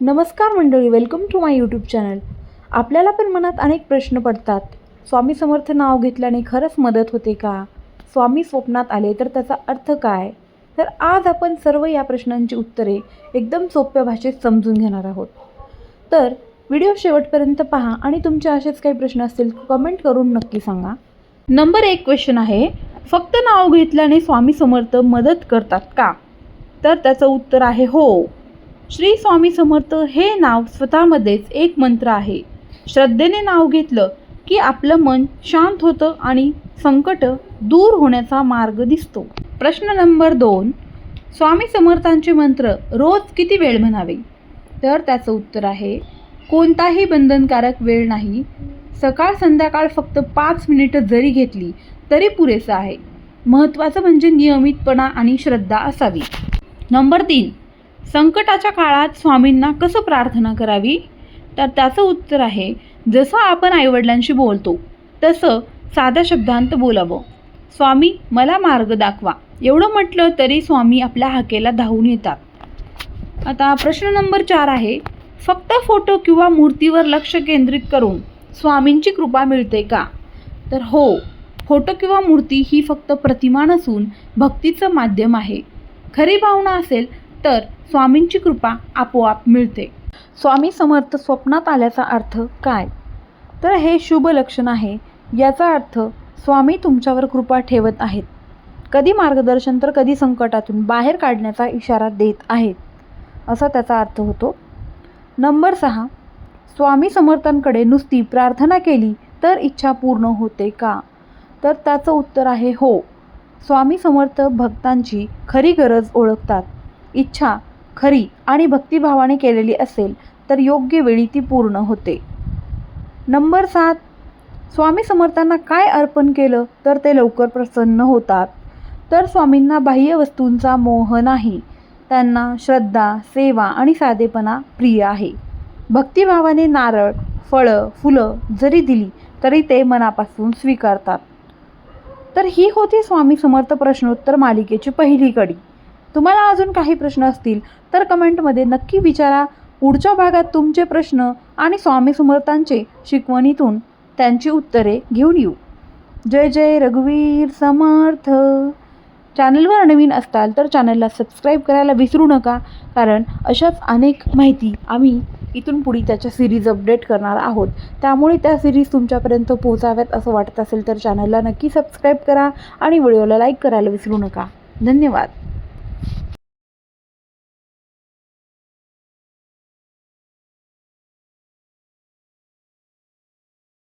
नमस्कार मंडळी welcome to my YouTube channel आपल्याला पण मनात अनेक प्रश्न पडतात. स्वामी समर्थ नाव घेतल्याने खरंच मदत होते का? स्वामी स्वप्नात आले तर त्याचा अर्थ काय? तर आज आपण सर्व या प्रश्नांची उत्तरे एकदम सोप्या भाषेत समजून घेणार आहोत. तर व्हिडिओ शेवटपर्यंत पहा आणि तुमचे असेच काही प्रश्न असतील कमेंट करून नक्की सांगा. नंबर एक क्वेश्चन आहे फक्त नाव घेतल्याने स्वामी समर्थ मदत करतात का? तर त्याचं उत्तर आहे हो. श्री स्वामी समर्थ हे नाव स्वतःमध्येच एक मंत्र आहे. श्रद्धेने नाव घेतलं की आपलं मन शांत होतं आणि संकट दूर होण्याचा मार्ग दिसतो. प्रश्न नंबर दोन. स्वामी समर्थांचे मंत्र रोज किती वेळ म्हणावे? तर त्याचं उत्तर आहे कोणताही बंधनकारक वेळ नाही. सकाळ संध्याकाळ फक्त पाच मिनिटं जरी घेतली तरी पुरेसं आहे. महत्त्वाचं म्हणजे नियमितपणा आणि श्रद्धा असावी. नंबर तीन. संकटाच्या काळात स्वामींना कसं प्रार्थना करावी? तर त्याचं उत्तर आहे जसं आपण आईवडिलांशी बोलतो तसं साध्या शब्दांत बोलावं. स्वामी मला मार्ग दाखवा. एवढं म्हटलं तरी स्वामी आपल्या हाकेला धावून येतात. आता प्रश्न नंबर चार आहे फक्त फोटो किंवा मूर्तीवर लक्ष केंद्रित करून स्वामींची कृपा मिळते का? तर हो फोटो किंवा मूर्ती ही फक्त प्रतिमा नसून भक्तीचं माध्यम आहे. खरी भावना असेल तर स्वामींची कृपा आपोआप मिळते. स्वामी समर्थ स्वप्नात आल्याचा अर्थ काय? तर हे शुभ लक्षण आहे याचा अर्थ स्वामी तुमच्यावर कृपा ठेवत आहेत. कधी मार्गदर्शन तर कधी संकटातून बाहेर काढण्याचा इशारा देत आहेत असा त्याचा अर्थ होतो. नंबर सहा स्वामी समर्थांकडे नुसती प्रार्थना केली तर इच्छा पूर्ण होते का? तर त्याचं उत्तर आहे हो. स्वामी समर्थ भक्तांची खरी गरज ओळखतात. इच्छा खरी आणि भक्तिभावाने केलेली असेल तर योग्य वेळी ती पूर्ण होते. नंबर सात. स्वामी समर्थांना काय अर्पण केलं तर ते लवकर प्रसन्न होतात. तर स्वामींना बाह्य वस्तूंचा मोह नाही. त्यांना श्रद्धा सेवा आणि साधेपणा प्रिय आहे. भक्तिभावाने नारळ फळं फुलं जरी दिली तरी ते मनापासून स्वीकारतात. तर ही होती स्वामी समर्थ प्रश्नोत्तर मालिकेची पहिली कडी. तुम्हाला अजून काही प्रश्न असतील तर कमेंटमध्ये नक्की विचारा. पुढच्या भागात तुमचे प्रश्न आणि स्वामी समर्थांचे शिकवणीतून त्यांची उत्तरे घेऊन येऊ. जय जय रघुवीर समर्थ. चॅनलवर नवीन असताल तर चॅनलला सबस्क्राईब करायला विसरू नका कारण अशाच अनेक माहिती आम्ही इथून पुढे त्याच्या सिरीज अपडेट करणार आहोत. त्यामुळे त्या सिरीज तुमच्यापर्यंत पोहोचाव्यात असं वाटत असेल तर चॅनलला नक्की सबस्क्राईब करा आणि व्हिडिओला लाईक करायला विसरू नका. धन्यवाद.